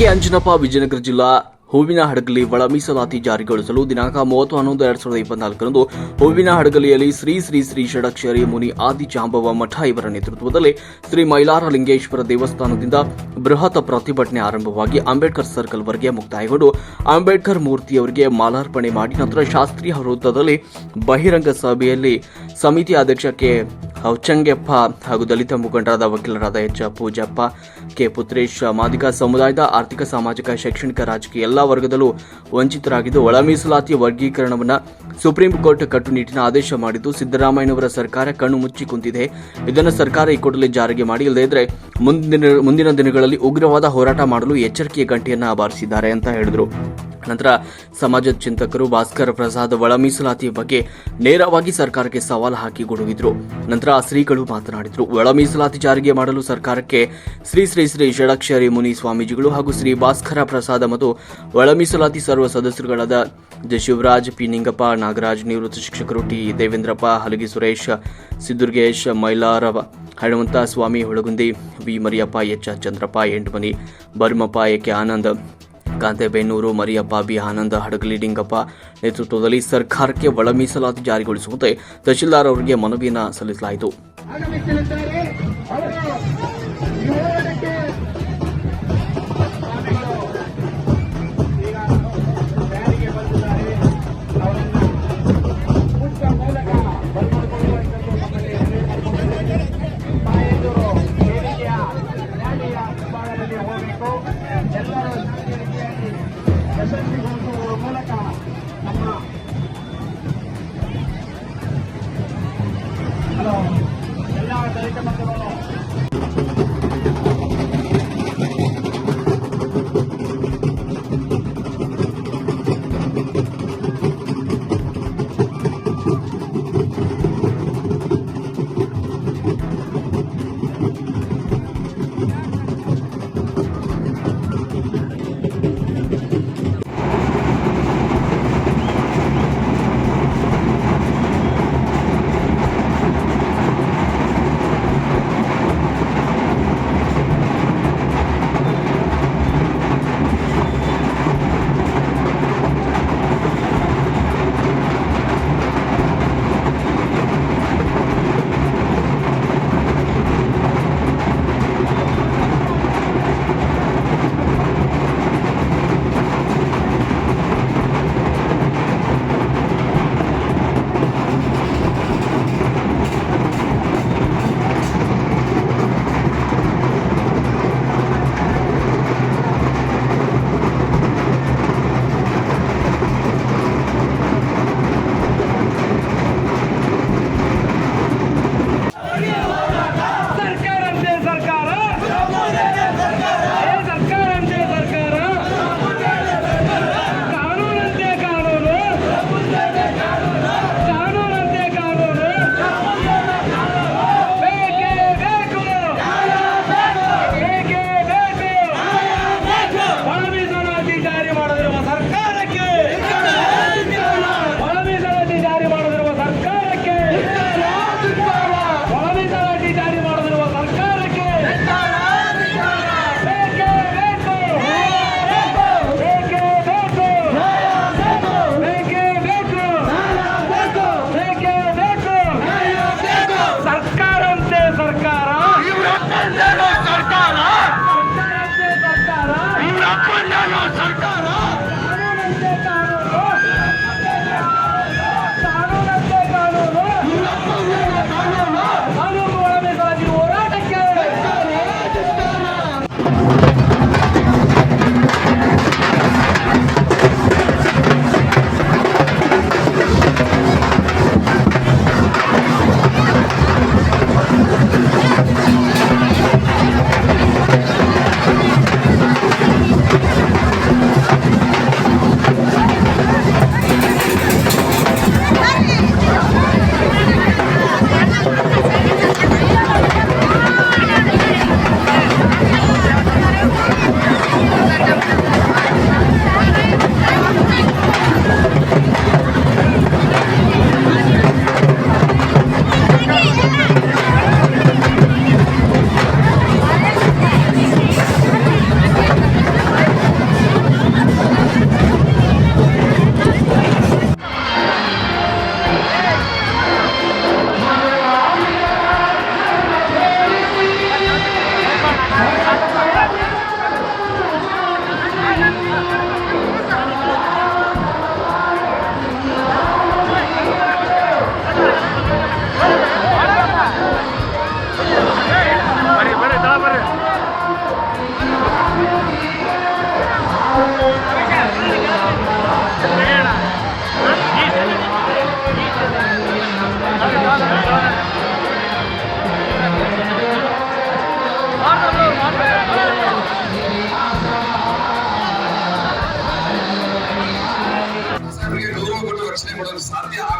K. Anjanappa, Vijayanagara ಜಿಲ್ಲಾ ಹೂವಿನ ಹಡಗಲಿ ಒಳ ಮೀಸಲಾತಿ ಜಾರಿಗೊಳಿಸಲು ದಿನಾಂಕ ಮೂವತ್ತು ಹನ್ನೊಂದು ಎರಡ್ ಸಾವಿರದ ಇಪ್ಪತ್ನಾಲ್ಕರಂದು ಹೂವಿನ ಹಡಗಲಿಯಲ್ಲಿ ಶ್ರೀ ಶ್ರೀ ಶ್ರೀ ಷಡಕ್ಷರಿ ಮುನಿ ಆದಿ ಜಾಂಬವ ಮಠ ಇವರ ನೇತೃತ್ವದಲ್ಲಿ ಶ್ರೀ ಮೈಲಾರ ಲಿಂಗೇಶ್ವರ ದೇವಸ್ಥಾನದಿಂದ ಬೃಹತ್ ಪ್ರತಿಭಟನೆ ಆರಂಭವಾಗಿ ಅಂಬೇಡ್ಕರ್ ಸರ್ಕಲ್ ವರೆಗೆ ಮುಕ್ತಾಯಗೊಂಡು ಅಂಬೇಡ್ಕರ್ ಮೂರ್ತಿಯವರಿಗೆ ಮಾಲಾರ್ಪಣೆ ಮಾಡಿ ನಂತರ ಶಾಸ್ತ್ರೀಯ ವೃತ್ತದಲ್ಲಿ ಬಹಿರಂಗ ಸಭೆಯಲ್ಲಿ ಸಮಿತಿ ಅಧ್ಯಕ್ಷ ಕೆ ಹೌಚಂಗೆಪ್ಪ ಹಾಗೂ ದಲಿತ ಮುಖಂಡರಾದ ವಕೀಲರಾದ ಎಚ್ ಪೂಜಪ್ಪ, ಕೆ ಪುತ್ರೇಶ್, ಮಾದಿಗ ಸಮುದಾಯದ ಆರ್ಥಿಕ, ಸಾಮಾಜಿಕ, ಶೈಕ್ಷಣಿಕ, ರಾಜಕೀಯ ಎಲ್ಲಾ ವರ್ಗದಲ್ಲೂ ವಂಚಿತರಾಗಿದ್ದು ಒಳ ಮೀಸಲಾತಿ ವರ್ಗೀಕರಣವನ್ನು ಸುಪ್ರೀಂ ಕೋರ್ಟ್ ಕಟ್ಟುನಿಟ್ಟಿನ ಆದೇಶ ಮಾಡಿದ್ದು ಸಿದ್ದರಾಮಯ್ಯನವರ ಸರ್ಕಾರ ಕಣ್ಣು ಮುಚ್ಚಿ ಕುಂತಿದೆ. ಇದನ್ನು ಸರ್ಕಾರ ಈ ಕೂಡಲೇ ಜಾರಿಗೆ ಮಾಡಿ ಇಲ್ಲದೇ ಮುಂದಿನ ಮುಂದಿನ ದಿನಗಳಲ್ಲಿ ಉಗ್ರವಾದ ಹೋರಾಟ ಮಾಡಲು ಎಚ್ಚರಿಕೆಯ ಗಂಟೆಯನ್ನ ಬಾರಿಸಿದ್ದಾರೆ ಅಂತ ಹೇಳಿದರು. ನಂತರ ಸಮಾಜ ಚಿಂತಕರು ಭಾಸ್ಕರ ಪ್ರಸಾದ್ ಒಳ ಮೀಸಲಾತಿ ಬಗ್ಗೆ ನೇರವಾಗಿ ಸರ್ಕಾರಕ್ಕೆ ಸವಾಲು ಹಾಕಿ ಗುಡುಗಿದ್ರು. ನಂತರ ಶ್ರೀಗಳು ಮಾತನಾಡಿದರು. ಒಳ ಮೀಸಲಾತಿ ಜಾರಿಗೆ ಮಾಡಲು ಸರ್ಕಾರಕ್ಕೆ ಶ್ರೀ ಶ್ರೀ ಶ್ರೀ ಷಡಕ್ಷರಿ ಮುನಿ ಸ್ವಾಮೀಜಿಗಳು ಹಾಗೂ ಶ್ರೀ ಭಾಸ್ಕರ ಪ್ರಸಾದ ಮತ್ತು ಒಳ ಮೀಸಲಾತಿ ಸರ್ವ ಸದಸ್ಯರುಗಳಾದ ಜಶಿವರಾಜ್ ಶಿವರಾಜ್, ಪಿ ನಿಂಗಪ್ಪ ನಾಗರಾಜ್, ನಿವೃತ್ತ ಶಿಕ್ಷಕರು T. Devendrappa, Halagi Suresh, Siddurgesh Mailara Hanumantha Swamy Holagundi, V. Mariyappa, H. Chandrappa, Entumani, Barmappa A K Anand, Kantebennur, Mariyappa, B. Ananda, Hadagali, Dingappa ನೇತೃತ್ವದಲ್ಲಿ ಸರ್ಕಾರಕ್ಕೆ ಒಳ ಮೀಸಲಾತಿ ಜಾರಿಗೊಳಿಸುವಂತೆ ತಹಶೀಲ್ದಾರ್ ಅವರಿಗೆ ಮನವಿಯನ್ನು ಸಲ್ಲಿಸಲಾಯಿತು. ಮೂಲಕ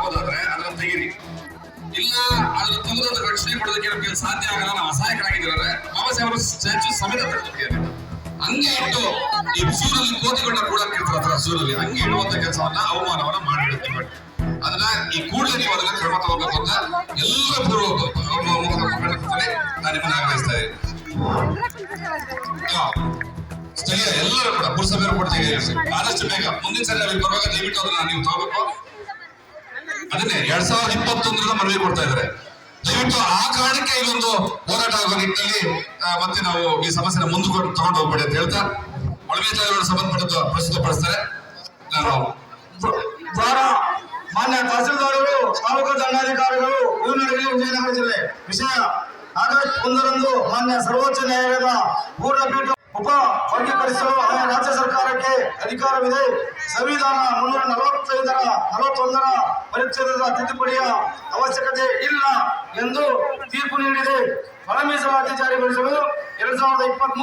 ಆಗೋದಾದ್ರೆ ಅದನ್ನ ತೆಗೀರಿ. ಇಲ್ಲ ಅದ್ರ ಸಮುದ್ರದ ರಕ್ಷಣೆ ಮಾಡೋದಕ್ಕೆ ನಮಗೆ ಸಾಧ್ಯ ಆಗಲ್ಲ, ನಾವು ಅಸಹಾಯಕರಾಗಿದ್ದಾರೆ ಬಾಬಾ ಸಾಹೇಬ್ ಸ್ಟ್ಯಾಚು ಸಮೇತ ತೆಗೆದುಕೊಂಡಿದ್ದಾರೆ ಹಂಗೆ ಇಟ್ಟು ಈ ಸೂರಲ್ಲಿ ಕೋತಿಗಳನ್ನ ಕೂಡ ಇರ್ತಾರ ಸೂರಲ್ಲಿ. ಹಂಗೆ ಇಡುವಂತ ಕೆಲಸವನ್ನ ಅವಮಾನವನ್ನ ಮಾಡಿಡುತ್ತೆ ಬಟ್ ಅದನ್ನ ಈ ಕೂಡಲೇ ನೀವು ಅದನ್ನ ಕ್ರಮ ತಗೋಬೇಕು ಅಂತ ಎಲ್ಲ ಪೂರ್ವಕ ನಾನು ಸ್ಥಳೀಯ ಎಲ್ಲರೂ ಕೂಡ ಪುರಸಭೆಯವರು ಕೂಡ ತೆಗೆದಿರಿ ಆದಷ್ಟು ಬೇಗ ಮುಂದಿನ ಸಲ ಬರುವಾಗ ದಯವಿಟ್ಟು ಅದನ್ನ ನೀವು ತಗೋಬೇಕು. ಅದನ್ನೇ ಎರಡ್ ಸಾವಿರದ ಇಪ್ಪತ್ತೊಂದರ ಮನವಿ ಕೊಡ್ತಾ ಇದ್ದಾರೆ. ದಯವಿಟ್ಟು ಆ ಕಾರಣಕ್ಕೆ ಇದೊಂದು ಹೋರಾಟ ಆಗೋ ನಿಟ್ಟಿನಲ್ಲಿ ಮತ್ತೆ ನಾವು ಈ ಸಮಸ್ಯೆನ ಮುಂದುಕೊಂಡು ತಗೊಂಡು ಹೋಗ್ಬೇಡಿ ಅಂತ ಹೇಳ್ತಾ ಒಳಗೆ ಸಂಬಂಧಪಟ್ಟದ್ದು ಪ್ರಸ್ತುತಪಡಿಸ್ತಾರೆ ನಾನು ಮಾನ್ಯ ತಹಸೀಲ್ದಾರರು, ತಾಲೂಕು ದಂಡಾಧಿಕಾರಿಗಳು ಹೂನಡಗಿ ವಿಜಯನಗರ ಜಿಲ್ಲೆ. ವಿಷಯ ಆಗಸ್ಟ್ ಒಂದರಂದು ಮಾನ್ಯ ಸರ್ವೋಚ್ಚ ನ್ಯಾಯಾಲಯದ ಪೂರ್ಣ ಪೀಠ ಉಪ ವರ್ಗೀಕರಿಸಲು ಸರ್ಕಾರಕ್ಕೆ ಅಧಿಕಾರವಿದೆ. ಸಂವಿಧಾನ ಮುನ್ನೂರ ನಲವತ್ತೈದರ ನಲವತ್ತೊಂದರ ಪರಿಚ್ಛೇದದ ತಿದ್ದುಪಡಿಯ ಅವಶ್ಯಕತೆ ಇಲ್ಲ ಎಂದು ತೀರ್ಪು ನೀಡಿದೆ. ಒಳ ಮೀಸಲಾತಿ ಜಾರಿಗೊಳಿಸಲು ಎರಡ್ ಸಾವಿರದ ಇಪ್ಪತ್ತ್